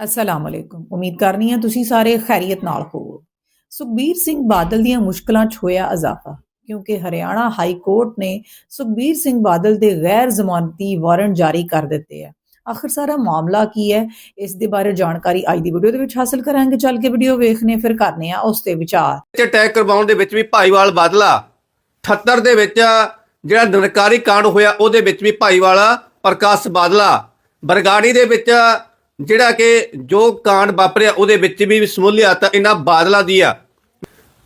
ਅਸਲਾਮ ਅਲੈਕੁਮ ਉਮੀਦ ਕਰਨੀ ਹਾਂ ਤੁਸੀਂ ਸਾਰੇ ਖੈਰੀਅਤ ਨਾਲ ਹੋਵੋ ਸੁਖਬੀਰ ਸਿੰਘ ਬਾਦਲ ਦੀਆਂ ਮੁਸ਼ਕਲਾਂ 'ਚ ਹੋਇਆ ਇਜ਼ਾਫਾ, ਕਿਉਂਕਿ ਹਰਿਆਣਾ ਹਾਈ ਕੋਰਟ ਨੇ ਸੁਖਬੀਰ ਸਿੰਘ ਬਾਦਲ ਦੇ ਗੈਰ ਜ਼ਮਾਨਤੀ ਵਾਰੰਟ ਜਾਰੀ ਕਰ ਦਿੱਤੇ ਆ। ਆਖਰ ਸਾਰਾ ਮਾਮਲਾ ਕੀ ਹੈ? ਇਸ ਦੇ ਬਾਰੇ ਜਾਣਕਾਰੀ ਅੱਜ ਦੀ ਵੀਡੀਓ ਦੇ ਵਿੱਚ ਹਾਸਲ ਕਰਾਂਗੇ। ਚੱਲ ਕੇ ਵੀਡੀਓ ਵੇਖਨੇ, ਫਿਰ ਕਰਨੇ ਆ ਉਸ ਤੇ ਵਿਚਾਰ। ਤੇ ਅਟੈਕ ਕਰਵਾਉਣ ਦੇ ਵਿੱਚ ਵੀ ਭਾਈਵਾਲ ਬਾਦਲਾ 78 ਦੇ ਵਿੱਚ ਜਿਹੜਾ ਨਿਰਕਾਰੀ ਕਾਂਡ ਹੋਇਆ, ਉਹਦੇ ਵਿੱਚ ਵੀ ਭਾਈਵਾਲਾ ਪ੍ਰਕਾਸ਼ ਬਾਦਲਾ, ਬਰਗਾੜੀ ਦੇ ਵਿੱਚ ਜਿਹੜਾ ਕਿ ਜੋ ਕਾਂਡ ਵਾਪਰਿਆ ਉਹਦੇ ਵਿੱਚ ਵੀ ਸਮੂਲੀਅਤ ਇਹਨਾਂ ਬਾਦਲਾਂ ਦੀ ਆ।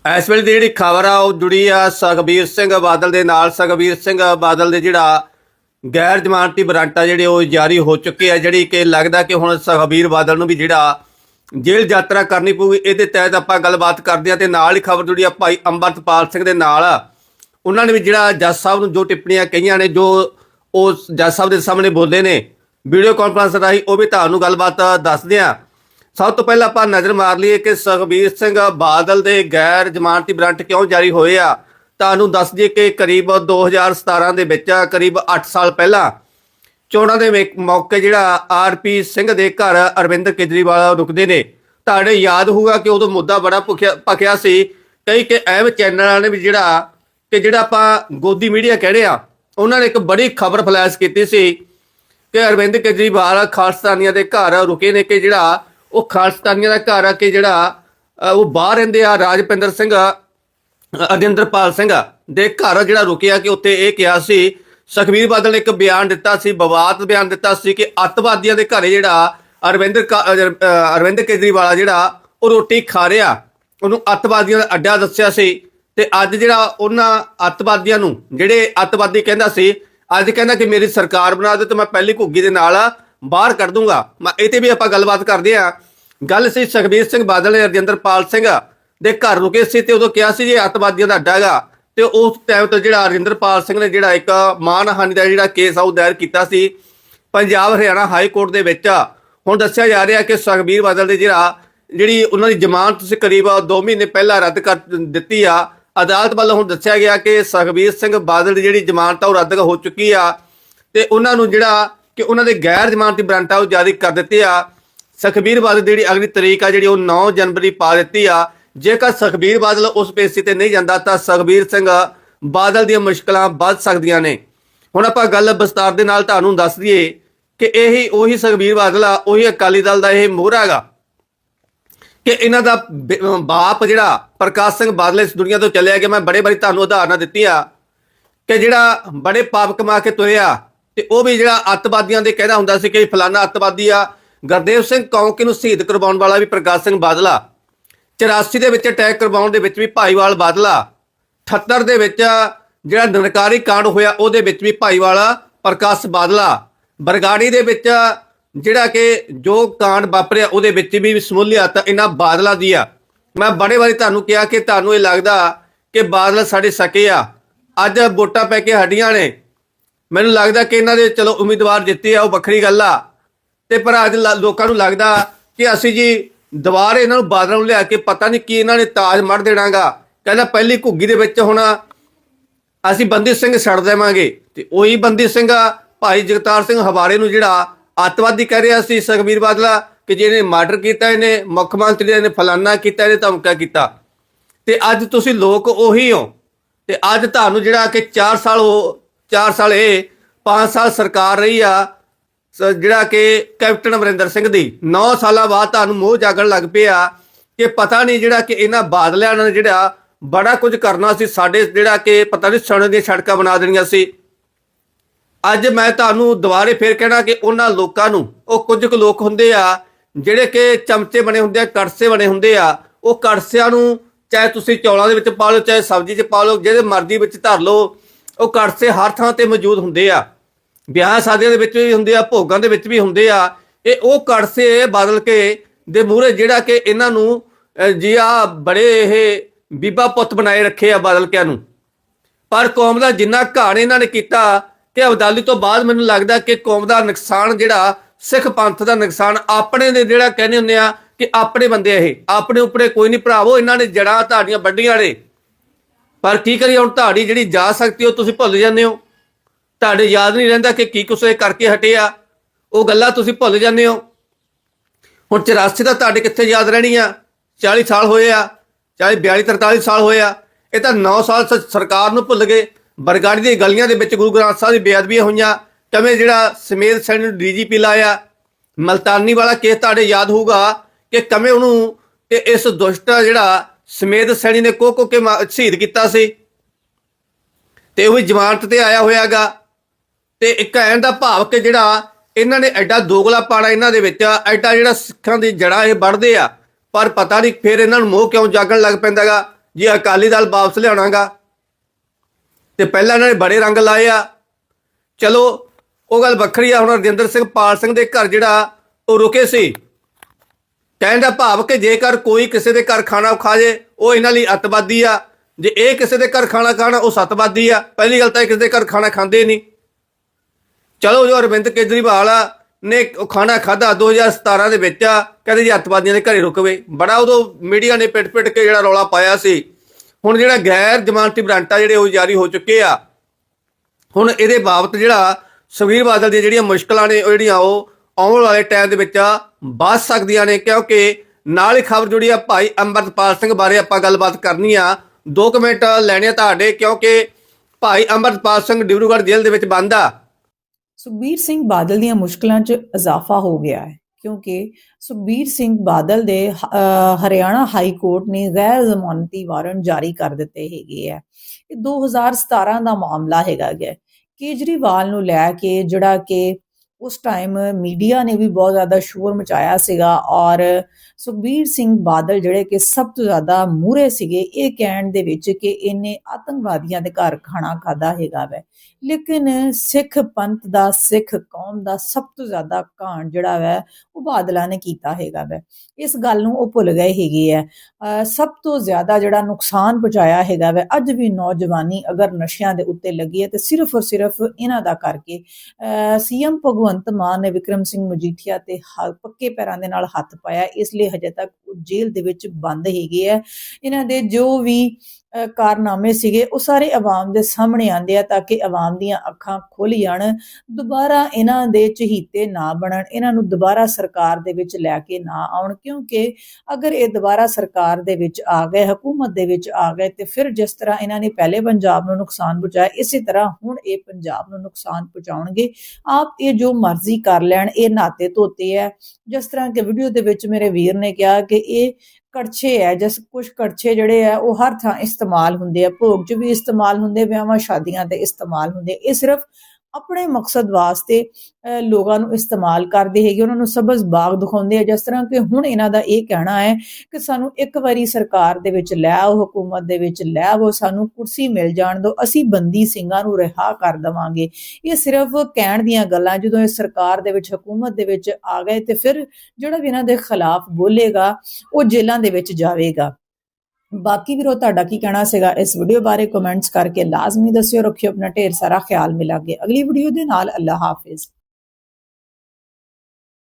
ਇਸ ਵੇਲੇ ਦੀ ਜਿਹੜੀ ਖਬਰ ਆ, ਉਹ ਜੁੜੀ ਆ ਸੁਖਬੀਰ ਸਿੰਘ ਬਾਦਲ ਦੇ ਨਾਲ। ਸੁਖਬੀਰ ਸਿੰਘ ਬਾਦਲ ਦੇ ਜਿਹੜਾ ਗੈਰ ਜ਼ਮਾਨਤੀ ਵਾਰੰਟਾਂ ਜਿਹੜੇ ਉਹ ਜਾਰੀ ਹੋ ਚੁੱਕੇ ਆ, ਜਿਹੜੀ ਕਿ ਲੱਗਦਾ ਕਿ ਹੁਣ ਸੁਖਬੀਰ ਬਾਦਲ ਨੂੰ ਵੀ ਜਿਹੜਾ ਜੇਲ੍ਹ ਯਾਤਰਾ ਕਰਨੀ ਪਊਗੀ, ਇਹਦੇ ਤਹਿਤ ਆਪਾਂ ਗੱਲਬਾਤ ਕਰਦੇ ਹਾਂ ਤੇ ਨਾਲ ਹੀ ਖਬਰ ਜੁੜੀ ਆ ਭਾਈ ਅੰਮ੍ਰਿਤਪਾਲ ਸਿੰਘ ਦੇ ਨਾਲ। ਉਹਨਾਂ ਨੇ ਵੀ ਜਿਹੜਾ ਜੱਜ ਸਾਹਿਬ ਨੂੰ ਜੋ ਟਿੱਪਣੀਆਂ ਕਹੀਆਂ ਨੇ, ਜੋ ਉਹ ਜੱਜ ਸਾਹਿਬ ਦੇ ਸਾਹਮਣੇ ਬੋਲੇ ਨੇ ਵੀਡੀਓ ਕਾਨਫਰੰਸ ਰਾਹੀਂ ਉਹ ਵੀ ਤੁਹਾਨੂੰ ਗੱਲਬਾਤ ਦੱਸਦੇ ਆ ਸਭ ਤੋਂ ਪਹਿਲਾਂ ਆਪਾਂ ਨਜ਼ਰ ਮਾਰ ਲਈਏ ਕਿ ਸੁਖਬੀਰ ਸਿੰਘ ਬਾਦਲ ਦੇ ਗੈਰ ਜ਼ਮਾਨਤੀ ਵਾਰੰਟ ਕਿਉਂ ਜਾਰੀ ਹੋਏ ਆ? ਤੁਹਾਨੂੰ ਦੱਸ ਦਈਏ ਕਿ ਕਰੀਬ 2017 ਦੇ ਵਿੱਚ, ਕਰੀਬ 8 ਸਾਲ ਪਹਿਲਾਂ ਚੋਣਾਂ ਦੇ ਮੌਕੇ ਜਿਹੜਾ ਆਰਪੀ ਸਿੰਘ ਦੇ ਘਰ ਅਰਵਿੰਦ ਕੇਜਰੀਵਾਲ ਰੁਕਦੇ ਨੇ। ਤੁਹਾਡੇ ਯਾਦ ਹੋਊਗਾ ਕਿ ਉਦੋਂ ਮੁੱਦਾ ਬੜਾ ਭੁਖਿਆ ਭਖਿਆ ਸੀ। ਕਈ ਕਿ ਐਵੇਂ ਚੈਨਲਾਂ ਨੇ ਵੀ ਜਿਹੜਾ ਕਿ ਜਿਹੜਾ ਆਪਾਂ ਗੋਦੀ ਮੀਡੀਆ ਕਹਿੰਦੇ ਆ, ਉਹਨਾਂ ਨੇ ਇੱਕ ਬੜੀ ਖਬਰ ਫਲੈਸ਼ ਕੀਤੀ ਸੀ। ਕਿ ਅਰਵਿੰਦ ਕੇਜਰੀਵਾਲ ਖਾਲਸਤਾਨੀਆਂ ਦੇ ਘਰ ਰੁਕੇ ਨੇ ਕਿ ਜਿਹੜਾ, ਉਹ ਖਾਲਸਤਾਨੀਆਂ ਦਾ ਘਰ ਆ ਕਿ ਜਿਹੜਾ ਉਹ ਬਾਹਰ ਰਹਿੰਦੇ ਆ ਰਾਜਪਿੰਦਰ ਸਿੰਘ ਅਜਿੰਦਰਪਾਲ ਸਿੰਘ ਦੇ ਘਰ ਜਿਹੜਾ ਰੁਕਿਆ ਕਿ ਉੱਥੇ ਇਹ ਕਿਹਾ ਸੀ, ਸੁਖਬੀਰ ਬਾਦਲ ਨੇ ਇੱਕ ਬਿਆਨ ਦਿੱਤਾ ਸੀ ਬਵਾਦ ਬਿਆਨ ਦਿੱਤਾ ਸੀ ਕਿ ਅੱਤਵਾਦੀਆਂ ਦੇ ਘਰੇ ਜਿਹੜਾ ਅਰਵਿੰਦ ਕਾ- ਅਰਵਿੰਦ ਕੇਜਰੀਵਾਲ ਆ ਜਿਹੜਾ, ਉਹ ਰੋਟੀ ਖਾ ਰਿਹਾ। ਉਹਨੂੰ ਅੱਤਵਾਦੀਆਂ ਦਾ ਅੱਡਾ ਦੱਸਿਆ ਸੀ ਤੇ ਅੱਜ ਜਿਹੜਾ ਉਹਨਾਂ ਅੱਤਵਾਦੀਆਂ ਨੂੰ, ਜਿਹੜੇ ਅੱਤਵਾਦੀ ਕਹਿੰਦਾ ਸੀ ਅੱਜ ਕਹਿੰਦਾ ਕਿ ਮੇਰੀ ਸਰਕਾਰ ਬਣਾ ਦੇ ਤੇ ਮੈਂ ਪਹਿਲੀ ਘੁੱਗੀ ਦੇ ਨਾਲ ਬਾਹਰ ਕੱਢ ਦੂੰਗਾ। ਮੈਂ ਇਹ ਤੇ ਵੀ ਆਪਾਂ ਗੱਲਬਾਤ ਕਰਦੇ ਆ ਗੱਲ ਸੀ ਸੁਖਬੀਰ ਸਿੰਘ ਬਾਦਲ ਨੇ ਰਜਿੰਦਰਪਾਲ ਸਿੰਘ ਦੇ ਘਰ ਰੁਕੇ ਸੀ ਤੇ ਉਦੋਂ ਕਿਹਾ ਸੀ ਜੇ ਅੱਤਵਾਦੀਆਂ ਦਾ ਅੱਡਾ ਹੈਗਾ ਤੇ ਉਸ ਟਾਈਮ ਤੋਂ ਜਿਹੜਾ ਰਜਿੰਦਰਪਾਲ ਸਿੰਘ ਨੇ ਜਿਹੜਾ ਇੱਕ ਮਾਨਹਾਨੀ ਦਾ ਜਿਹੜਾ ਕੇਸ ਆ ਉਹ ਦਾਇਰ ਕੀਤਾ ਸੀ। ਪੰਜਾਬ ਹਰਿਆਣਾ ਹਾਈ ਕੋਰਟ ਦੇ ਵਿੱਚ ਹੁਣ ਦੱਸਿਆ ਜਾ ਰਿਹਾ ਕਿ ਸੁਖਬੀਰ ਬਾਦਲ ਦੇ ਜਿਹੜਾ ਜਿਹੜੀ ਉਹਨਾਂ ਦੀ ਜ਼ਮਾਨਤ ਤੁਸੀਂ ਕਰੀਬ 2 ਮਹੀਨੇ ਪਹਿਲਾਂ ਰੱਦ ਕਰ ਦਿੱਤੀ ਆ। ਅਦਾਲਤ ਵੱਲੋਂ ਹੁਣ ਦੱਸਿਆ ਗਿਆ ਕਿ ਸੁਖਬੀਰ ਸਿੰਘ ਬਾਦਲ ਦੀ ਜਿਹੜੀ ਜ਼ਮਾਨਤ ਆ ਉਹ ਰੱਦ ਹੋ ਚੁੱਕੀ ਆ ਤੇ ਉਹਨਾਂ ਨੂੰ ਜਿਹੜਾ ਕਿ ਉਹਨਾਂ ਦੇ ਗੈਰ ਜ਼ਮਾਨਤੀ ਵਾਰੰਟ ਆ ਉਹ ਜਾਰੀ ਕਰ ਦਿੱਤੇ ਆ। ਸੁਖਬੀਰ ਬਾਦਲ ਦੀ ਜਿਹੜੀ ਅਗਲੀ ਤਰੀਕ ਆ, ਜਿਹੜੀ ਉਹ 9 ਜਨਵਰੀ ਪਾ ਦਿੱਤੀ ਆ। ਜੇਕਰ ਸੁਖਬੀਰ ਬਾਦਲ ਉਸ ਪੇਸੀ ਤੇ ਨਹੀਂ ਜਾਂਦਾ ਤਾਂ ਸੁਖਬੀਰ ਸਿੰਘ ਬਾਦਲ ਦੀਆਂ ਮੁਸ਼ਕਲਾਂ ਵੱਧ ਸਕਦੀਆਂ ਨੇ। ਹੁਣ ਆਪਾਂ ਗੱਲ ਵਿਸਤਾਰ ਦੇ ਨਾਲ ਤੁਹਾਨੂੰ ਦੱਸ ਦਈਏ ਕਿ ਇਹੀ, ਉਹੀ ਸੁਖਬੀਰ ਬਾਦਲ ਆ, ਉਹੀ ਅਕਾਲੀ ਦਲ ਦਾ ਇਹ ਮੋਹਰਾ ਹੈਗਾ। ਕਿ ਇਹਨਾਂ ਦਾ ਬ- ਬਾਪ ਜਿਹੜਾ ਪ੍ਰਕਾਸ਼ ਸਿੰਘ ਬਾਦਲ ਇਸ ਦੁਨੀਆ ਤੋਂ ਚੱਲਿਆ ਗਿਆ, ਮੈਂ ਬੜੇ ਬੜੀ ਤੁਹਾਨੂੰ ਉਦਾਹਰਨਾਂ ਦਿੱਤੀਆਂ ਕਿ ਜਿਹੜਾ ਬੜੇ ਪਾਪ ਕਮਾ ਕੇ ਤੁਰਿਆ ਤੇ ਉਹ ਵੀ ਜਿਹੜਾ ਅੱਤਵਾਦੀਆਂ ਦੇ ਕਹਿੰਦਾ ਹੁੰਦਾ ਸੀ ਕਿ ਫਲਾਨਾ ਅੱਤਵਾਦੀ ਆ। ਗੁਰਦੇਵ ਸਿੰਘ ਕੌਂਕੀ ਨੂੰ ਸ਼ਹੀਦ ਕਰਵਾਉਣ ਵਾਲਾ ਵੀ ਪ੍ਰਕਾਸ਼ ਸਿੰਘ ਬਾਦਲਾ। 84 ਦੇ ਵਿੱਚ ਅਟੈਕ ਕਰਵਾਉਣ ਦੇ ਵਿੱਚ ਵੀ ਭਾਈਵਾਲ ਬਾਦਲਾ। 78 ਦੇ ਵਿੱਚ ਜਿਹੜਾ ਨਿਰਕਾਰੀ ਕਾਂਡ ਹੋਇਆ, ਉਹਦੇ ਵਿੱਚ ਵੀ ਭਾਈਵਾਲ ਪ੍ਰਕਾਸ਼ ਬਾਦਲਾ। ਬਰਗਾੜੀ ਦੇ ਵਿੱਚ ਜਿਹੜਾ ਕਿ ਜੋ ਕਾਂਡ ਵਾਪਰਿਆ ਉਹਦੇ ਵਿੱਚ ਵੀ ਸਮੂਲੀਅਤ ਇਹਨਾਂ ਬਾਦਲਾਂ ਦੀ ਆ। ਮੈਂ ਬੜੇ ਵਾਰੀ ਤੁਹਾਨੂੰ ਕਿਹਾ ਕਿ ਤੁਹਾਨੂੰ ਇਹ ਲੱਗਦਾ ਕਿ ਬਾਦਲ ਸਾਡੇ ਸਕੇ ਆ। ਅੱਜ ਵੋਟਾਂ ਪੈ ਕੇ ਹੱਡੀਆਂ ਨੇ। ਮੈਨੂੰ ਲੱਗਦਾ ਕਿ ਇਹਨਾਂ ਦੇ ਚਲੋ ਉਮੀਦਵਾਰ ਜਿੱਤੇ ਆ, ਉਹ ਵੱਖਰੀ ਗੱਲ ਆ। ਤੇ ਪਰ ਅੱਜ ਲ- ਲੋਕਾਂ ਨੂੰ ਲੱਗਦਾ ਕਿ ਅਸੀਂ ਜੀ ਦੁਬਾਰੇ ਇਹਨਾਂ ਨੂੰ ਬਾਦਲਾਂ ਨੂੰ ਲਿਆ ਕੇ ਪਤਾ ਨਹੀਂ ਕੀ ਇਹਨਾਂ ਨੇ ਤਾਜ ਮੜ ਦੇਣਾਗਾ। ਕਹਿੰਦਾ ਪਹਿਲੀ ਘੁੱਗੀ ਦੇ ਵਿੱਚ ਹੁਣ ਅਸੀਂ ਬੰਦੀ ਸਿੰਘ ਛੱਡ ਦੇਵਾਂਗੇ। ਤੇ ਉਹੀ ਬੰਦੀ ਸਿੰਘ ਭਾਈ ਜਗਤਾਰ ਸਿੰਘ ਹਵਾਰੇ ਨੂੰ ਜਿਹੜਾ ਅੱਤਵਾਦੀ ਕਹਿ ਰਿਹਾ ਸੀ ਸੁਖਬੀਰ ਬਾਦਲਾ ਕਿ ਜਿਹਨੇ ਮਰਡਰ ਕੀਤਾ, ਇਹਨੇ ਮੁੱਖ ਮੰਤਰੀ ਨੇ ਫਲਾਨਾ ਕੀਤਾ, ਇਹਨੇ ਧਮਕਾ ਕੀਤਾ। ਤੇ ਅੱਜ ਤੁਸੀਂ ਲੋਕ ਉਹੀ ਹੋ। ਤੇ ਅੱਜ ਤੁਹਾਨੂੰ ਜਿਹੜਾ ਕਿ 4 ਸਾਲ ਹੋ 4 ਸਾਲ ਇਹ 5 ਸਾਲ ਸਰਕਾਰ ਰਹੀ ਆ ਜਿਹੜਾ ਕਿ ਕੈਪਟਨ ਅਮਰਿੰਦਰ ਸਿੰਘ ਦੀ। 9 ਸਾਲਾਂ ਬਾਅਦ ਤੁਹਾਨੂੰ ਮੋਹ ਜਾਗਣ ਲੱਗ ਪਿਆ ਕਿ ਪਤਾ ਨਹੀਂ ਜਿਹੜਾ ਕਿ ਇਹਨਾਂ ਬਾਦਲਿਆਂ ਨੇ ਜਿਹੜਾ ਬੜਾ ਕੁਝ ਕਰਨਾ ਸੀ, ਸਾਡੇ ਜਿਹੜਾ ਕਿ ਪਤਾ ਨਹੀਂ ਸਣ ਦੀਆਂ ਸੜਕਾਂ ਬਣਾ ਦੇਣੀਆਂ ਸੀ। ਅੱਜ ਮੈਂ ਤੁਹਾਨੂੰ ਦੁਬਾਰੇ ਫੇਰ ਕਹਿਣਾ ਕਿ ਉਹਨਾਂ ਲੋਕਾਂ ਨੂੰ ਉਹ ਕੁਝ ਕੁ ਲੋਕ ਹੁੰਦੇ ਆ ਜਿਹੜੇ ਕਿ ਚਮਚੇ ਬਣੇ ਹੁੰਦੇ ਆ ਕੜਸੇ ਬਣੇ ਹੁੰਦੇ ਆ ਉਹ ਕੜਸਿਆਂ ਨੂੰ ਚਾਹੇ ਤੁਸੀਂ ਚੌਲਾਂ ਦੇ ਵਿੱਚ ਪਾ ਲਓ ਚਾਹੇ ਸਬਜ਼ੀ 'ਚ ਪਾ ਲਓ ਜਿਹਦੇ ਮਰਜ਼ੀ ਵਿੱਚ ਧਰ ਲਓ ਉਹ ਕੜਸੇ ਹਰ ਥਾਂ ਤੇ ਮੌਜੂਦ ਹੁੰਦੇ ਆ। ਵਿਆਹ ਸ਼ਾਦੀਆਂ ਦੇ ਵਿੱਚ ਵੀ ਹੁੰਦੇ ਆ ਭੋਗਾਂ ਦੇ ਵਿੱਚ ਵੀ ਹੁੰਦੇ ਆ। ਇਹ ਉਹ ਕੜਸੇ ਬਦਲ ਕੇ ਦੇ ਮੂਹਰੇ ਜਿਹੜਾ ਕਿ ਇਹਨਾਂ ਨੂੰ ਅਹ, ਜੀ ਆ ਬੜੇ ਇਹ ਬੀਬਾ ਪੁੱਤ ਬਣਾਏ ਰੱਖੇ ਆ ਬਦਲ ਕਿਆਂ ਨੂੰ। ਪਰ ਕੌਮ ਦਾ ਜਿੰਨਾ ਘਾਣ ਇਹਨਾਂ ਨੇ ਕੀਤਾ ਕਿ ਅਬਦਾਲੀ ਤੋਂ ਬਾਅਦ ਮੈਨੂੰ ਲੱਗਦਾ ਕਿ ਕੌਮ ਦਾ ਨੁਕਸਾਨ ਜਿਹੜਾ, ਸਿੱਖ ਪੰਥ ਦਾ ਨੁਕਸਾਨ ਆਪਣੇ ਨੇ ਜਿਹੜਾ ਕਹਿੰਦੇ ਹੁੰਦੇ ਆ ਕਿ ਆਪਣੇ ਬੰਦੇ ਇਹ। ਆਪਣੇ ਉੱਪਰੇ ਕੋਈ ਨਹੀਂ ਭਰਾਵੋ, ਇਹਨਾਂ ਨੇ ਜੜਾਂ ਤੁਹਾਡੀਆਂ ਵੱਡੀਆਂ ਨੇ ਪਰ ਕੀ ਕਰੀਏ ਹੁਣ ਤੁਹਾਡੀ ਜਿਹੜੀ ਜਾ ਸਕਦੀ ਉਹ ਤੁਸੀਂ ਭੁੱਲ ਜਾਂਦੇ ਹੋ। ਤੁਹਾਡੇ ਯਾਦ ਨਹੀਂ ਰਹਿੰਦਾ ਕਿ ਕੀ ਕੁਛ ਕਰਕੇ ਹਟਿਆ ਉਹ ਗੱਲਾਂ ਤੁਸੀਂ ਭੁੱਲ ਜਾਂਦੇ ਹੋ। ਹੁਣ 84 ਦਾ ਤੁਹਾਡੇ ਕਿੱਥੇ ਯਾਦ ਰਹਿਣੀ ਆ? 40 ਸਾਲ ਹੋਏ ਆ, ਚਾਹੇ 42 43 ਸਾਲ ਹੋਏ ਆ, ਇਹ ਤਾਂ 9 ਸਾਲ ਸ- ਸਰਕਾਰ ਨੂੰ ਭੁੱਲ ਗਏ। ਬਰਗਾੜੀ ਦੀਆਂ ਗਲੀਆਂ ਦੇ ਵਿੱਚ ਗੁਰੂ ਗ੍ਰੰਥ ਸਾਹਿਬ ਦੀ ਬੇਅਦਬੀਆਂ ਹੋਈਆਂ ਕਿਵੇਂ ਜਿਹੜਾ ਸਮੇਤ ਸੈਣੀ ਨੂੰ ਡੀਜੀਪੀ ਲਾਇਆ, ਮਲਤਾਨੀ ਵਾਲਾ ਕੇਸ ਤੁਹਾਡੇ ਯਾਦ ਹੋਊਗਾ ਕਿ ਕਿਵੇਂ ਉਹਨੂੰ ਤੇ ਇਸ ਦੁਸ਼ਟ ਜਿਹੜਾ ਸਮੇਤ ਸੈਣੀ ਨੇ ਕੋ ਕੋ ਕੇ ਸ਼ਹੀਦ ਕੀਤਾ ਸੀ। ਤੇ ਉਹ ਵੀ ਜ਼ਮਾਨਤ ਤੇ ਆਇਆ ਹੋਇਆਗਾ। ਤੇ ਇੱਕ ਕਹਿਣ ਦਾ ਭਾਵ ਕਿ ਜਿਹੜਾ ਇਹਨਾਂ ਨੇ ਐਡਾ ਦੋਗਲਾ ਪਾਣਾ ਇਹਨਾਂ ਦੇ ਵਿੱਚ, ਐਡਾ ਜਿਹੜਾ ਸਿੱਖਾਂ ਦੀ ਜੜਾ ਇਹ ਵੱਢਦੇ ਆ, ਪਰ ਪਤਾ ਨਹੀਂ ਫਿਰ ਇਹਨਾਂ ਨੂੰ ਮੋਹ ਕਿਉਂ ਜਾਗਣ ਲੱਗ ਪੈਂਦਾਗਾ, ਜੇ ਅਕਾਲੀ ਦਲ ਵਾਪਸ ਲਿਆਉਣਾਗਾ। ਤੇ ਪਹਿਲਾਂ ਇਹਨਾਂ ਨੇ ਬੜੇ ਰੰਗ ਲਾਏ ਆ। ਚਲੋ, ਉਹ ਗੱਲ ਵੱਖਰੀ ਆ। ਹੁਣ ਰਜਿੰਦਰ ਸਿੰਘ ਪਾਲ ਸਿੰਘ ਦੇ ਘਰ ਜਿਹੜਾ ਉਹ ਰੁਕੇ ਸੀ। ਕਹਿਣ ਦਾ ਭਾਵ ਕਿ ਜੇਕਰ ਕੋਈ ਕਿਸੇ ਦੇ ਘਰ ਖਾਣਾ ਖਾ ਜੇ, ਉਹ ਇਹਨਾਂ ਲਈ ਅੱਤਵਾਦੀ ਆ। ਜੇ ਇਹ ਕਿਸੇ ਦੇ ਘਰ ਖਾਣਾ ਖਾਣਾ, ਉਹ ਸੱਤਵਾਦੀ ਆ। ਪਹਿਲੀ ਗੱਲ ਤਾਂ ਇਹ ਕਿਸੇ ਦੇ ਘਰ ਖਾਣਾ ਖਾਂਦੇ ਨਹੀਂ। ਚਲੋ, ਜੋ ਅਰਵਿੰਦ ਕੇਜਰੀਵਾਲ ਆ, ਨੇ ਉਹ ਖਾਣਾ ਖਾਦਾ 2017 ਦੇ ਵਿੱਚ ਆ, ਕਹਿੰਦੇ ਜੀ ਅੱਤਵਾਦੀਆਂ ਦੇ ਘਰੇ ਰੁਕਵੇ ਬੜਾ ਉਦੋਂ ਮੀਡੀਆ ਨੇ ਪਿੱਟ ਪਿੱਟ ਕੇ ਜਿਹੜਾ ਰੌਲਾ ਪਾਇਆ ਸੀ। ਹੁਣ ਜਿਹੜਾ ਗੈਰ ਜ਼ਮਾਨਤੀ ਵਾਰੰਟਾਂ ਜਿਹੜੇ ਉਹ ਜਾਰੀ ਹੋ ਚੁੱਕੇ ਆ, ਹੁਣ ਇਹਦੇ ਬਾਬਤ ਜਿਹੜਾ ਸੁਖਬੀਰ ਬਾਦਲ ਦੀਆਂ ਜਿਹੜੀਆਂ ਮੁਸ਼ਕਲਾਂ ਨੇ, ਉਹ ਜਿਹੜੀਆਂ ਉਹ ਆਉਣ ਵਾਲੇ ਟਾਈਮ ਦੇ ਵਿੱਚ ਵੱਧ ਸਕਦੀਆਂ ਨੇ, ਕਿਉਂਕਿ ਨਾਲ ਹੀ ਖਬਰ ਜੁੜੀ ਆ ਭਾਈ ਅੰਮ੍ਰਿਤਪਾਲ ਸਿੰਘ ਬਾਰੇ ਆਪਾਂ ਗੱਲਬਾਤ ਕਰਨੀ ਆ। ਦੋ ਕੁ ਮਿੰਟ ਲੈਣੇ ਆ ਤੁਹਾਡੇ, ਕਿਉਂਕਿ ਭਾਈ ਅੰਮ੍ਰਿਤਪਾਲ ਸਿੰਘ ਡਿਬਰੂਗੜ੍ਹ ਜੇਲ੍ਹ ਦੇ ਵਿੱਚ ਬੰਦ ਆ। ਸੁਖਬੀਰ ਸਿੰਘ ਬਾਦਲ ਦੀਆਂ ਮੁਸ਼ਕਲਾਂ 'ਚ ਇਜ਼ਾਫਾ ਹੋ ਗਿਆ ਹੈ। ਕਿਉਂਕਿ ਸੁਖਬੀਰ ਸਿੰਘ ਬਾਦਲ ਦੇ ਅਹ, ਹਰਿਆਣਾ ਹਾਈ ਕੋਰਟ ਨੇ ਗੈਰ ਜ਼ਮਾਨਤੀ ਵਾਰੰਟ ਜਾਰੀ ਕਰ ਦਿੱਤੇ ਹੈਗੇ ਆ। ਇਹ 2017 ਦਾ ਮਾਮਲਾ ਹੈਗਾ ਗਿਆ। ਕੇਜਰੀਵਾਲ ਨੂੰ ਲੈ ਕੇ ਜਿਹੜਾ ਕਿ ਉਸ ਟਾਈਮ ਮੀਡੀਆ ਨੇ ਵੀ ਬਹੁਤ ਜ਼ਿਆਦਾ ਸ਼ੋਰ ਮਚਾਇਆ ਸੀਗਾ ਔਰ ਸੁਖਬੀਰ ਸਿੰਘ ਬਾਦਲ ਜਿਹੜੇ ਕਿ ਸਭ ਤੋਂ ਜ਼ਿਆਦਾ ਮੂਹਰੇ ਸੀਗੇ ਇਹ ਕਹਿਣ ਦੇ ਵਿੱਚ ਕਿ ਇਹਨੇ ਆਤੰਕਵਾਦੀਆਂ ਦੇ ਘਰ ਖਾਣਾ ਖਾਦਾ ਹੈਗਾ ਵੈ ਲੇਕਿਨ ਸਿੱਖ ਪੰਥ ਦਾ ਸਿੱਖ ਕੌਮ ਦਾ ਸਭ ਤੋਂ ਜ਼ਿਆਦਾ ਕਾਂਡ ਜਿਹੜਾ ਵੈ ਉਹ ਬਾਦਲਾਂ ਨੇ ਕੀਤਾ ਹੈਗਾ ਵੈ ਇਸ ਗੱਲ ਨੂੰ ਉਹ ਭੁੱਲ ਗਏ ਹੈਗੇ ਆ ਅਹ ਸਭ ਤੋਂ ਜ਼ਿਆਦਾ ਜਿਹੜਾ ਨੁਕਸਾਨ ਪਹੁੰਚਾਇਆ ਹੈਗਾ ਵੈ ਅੱਜ ਵੀ ਨੌਜਵਾਨੀ ਅਗਰ ਨਸ਼ਿਆਂ ਦੇ ਉੱਤੇ ਲੱਗੀ ਹੈ ਤੇ ਸਿਰਫ ਔਰ ਸਿਰਫ ਇਹਨਾਂ ਦਾ ਕਰਕੇ ਸੀਐਮ ਭਗਵੰਤ ਭਗਵੰਤ ਮਾਨ ਨੇ ਵਿਕਰਮ ਸਿੰਘ ਮਜੀਠੀਆ ਤੇ ਪੱਕੇ ਪੈਰਾਂ ਦੇ ਨਾਲ ਹੱਥ ਪਾਇਆ, ਇਸ ਲਈ ਹਜੇ ਤੱਕ ਉਹ ਜੇਲ੍ਹ ਦੇ ਵਿੱਚ ਬੰਦ ਹੈਗੇ ਆ। ਇਹਨਾਂ ਦੇ ਜੋ ਵੀ ਕਾਰਨਾਮੇ ਸੀਗੇ, ਉਹ ਸਾਰੇ ਆਵਾਮ ਦੇ ਸਾਹਮਣੇ ਆਉਂਦੇ ਆ ਤਾਂ ਕਿ ਆਵਾਮ ਦੀਆਂ ਅੱਖਾਂ ਖੁੱਲ ਜਾਣ, ਦੁਬਾਰਾ ਇਹਨਾਂ ਦੇ ਚਹੀਤੇ ਨਾ ਬਣਨ, ਇਹਨਾਂ ਨੂੰ ਦੁਬਾਰਾ ਸਰਕਾਰ ਦੇ ਵਿੱਚ ਲੈ ਕੇ ਨਾ ਆਉਣ, ਕਿਉਂਕਿ ਅਗਰ ਇਹ ਦੁਬਾਰਾ ਸਰਕਾਰ ਦੇ ਵਿੱਚ ਆ ਗਏ, ਹਕੂਮਤ ਦੇ ਵਿੱਚ ਆ ਗਏ, ਤੇ ਫਿਰ ਜਿਸ ਤਰ੍ਹਾਂ ਇਹਨਾਂ ਨੇ ਪਹਿਲੇ ਪੰਜਾਬ ਨੂੰ ਨੁਕਸਾਨ ਪਹੁੰਚਾਇਆ, ਇਸੇ ਤਰ੍ਹਾਂ ਹੁਣ ਇਹ ਪੰਜਾਬ ਨੂੰ ਨੁਕਸਾਨ ਪਹੁੰਚਾਉਣਗੇ। ਆਪ ਇਹ ਜੋ ਮਰਜ਼ੀ ਕਰ ਲੈਣ, ਇਹ ਨਾਤੇ ਧੋਤੇ ਹੈ ਜਿਸ ਤਰ੍ਹਾਂ ਕਿ ਵੀਡੀਓ ਦੇ ਵਿੱਚ ਮੇਰੇ ਵੀਰ ਨੇ ਕਿਹਾ ਕਿ ਇਹ ਕੜਛੇ ਹੈ ਜਿਸ ਕੁਝ ਕੜਛੇ ਜਿਹੜੇ ਆ ਉਹ ਹਰ ਥਾਂ ਇਸਤੇਮਾਲ ਹੁੰਦੇ ਆ। ਭੋਗ 'ਚ ਵੀ ਇਸਤੇਮਾਲ ਹੁੰਦੇ, ਵਿਆਹਾਂ ਸ਼ਾਦੀਆਂ ਤੇ ਇਸਤੇਮਾਲ ਹੁੰਦੇ ਇਹ ਸਿਰਫ ਆਪਣੇ ਮਕਸਦ ਵਾਸਤੇ ਅਹ, ਲੋਕਾਂ ਨੂੰ ਇਸਤੇਮਾਲ ਕਰਦੇ ਹੈਗੇ ਉਹਨਾਂ ਨੂੰ ਸਬਜ਼ ਬਾਗ ਦਿਖਾਉਂਦੇ ਆ ਜਿਸ ਤਰ੍ਹਾਂ ਕਿ ਹੁਣ ਇਹਨਾਂ ਦਾ ਇਹ ਕਹਿਣਾ ਹੈ ਕਿ ਸਾਨੂੰ ਇੱਕ ਵਾਰੀ ਸਰਕਾਰ ਦੇ ਵਿੱਚ ਲੈ ਆਓ ਹਕੂਮਤ ਦੇ ਵਿੱਚ ਲੈ ਆਓ ਸਾਨੂੰ ਕੁਰਸੀ ਮਿਲ ਜਾਣ ਦਿਓ ਅਸੀਂ ਬੰਦੀ ਸਿੰਘਾਂ ਨੂੰ ਰਿਹਾ ਕਰ ਦਵਾਂਗੇ। ਇਹ ਸਿਰਫ ਕਹਿਣ ਦੀਆਂ ਗੱਲਾਂ ਜਦੋਂ ਇਹ ਸਰਕਾਰ ਦੇ ਵਿੱਚ ਹਕੂਮਤ ਦੇ ਵਿੱਚ ਆ ਗਏ ਤੇ ਫਿਰ ਜਿਹੜਾ ਵੀ ਇਹਨਾਂ ਦੇ ਖਿਲਾਫ ਬੋਲੇਗਾ ਉਹ ਜੇਲ੍ਹਾਂ ਦੇ ਵਿੱਚ ਜਾਵੇਗਾ। ਬਾਕੀ ਵੀਰੋ, ਤੁਹਾਡਾ ਕੀ ਕਹਿਣਾ ਸੀਗਾ? ਇਸ ਵੀਡੀਓ ਬਾਰੇ ਕਮੈਂਟਸ ਕਰਕੇ ਲਾਜ਼ਮੀ ਦੱਸਿਓ, ਰੱਖਿਓ ਆਪਣਾ ਢੇਰ ਸਾਰਾ ਖਿਆਲ ਮਿਲਾਂਗੇ। ਅਗਲੀ ਵੀਡੀਓ ਦੇ ਨਾਲ ਅੱਲਾ ਹਾਫਿਜ਼।